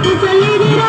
அது சொல்லுகிற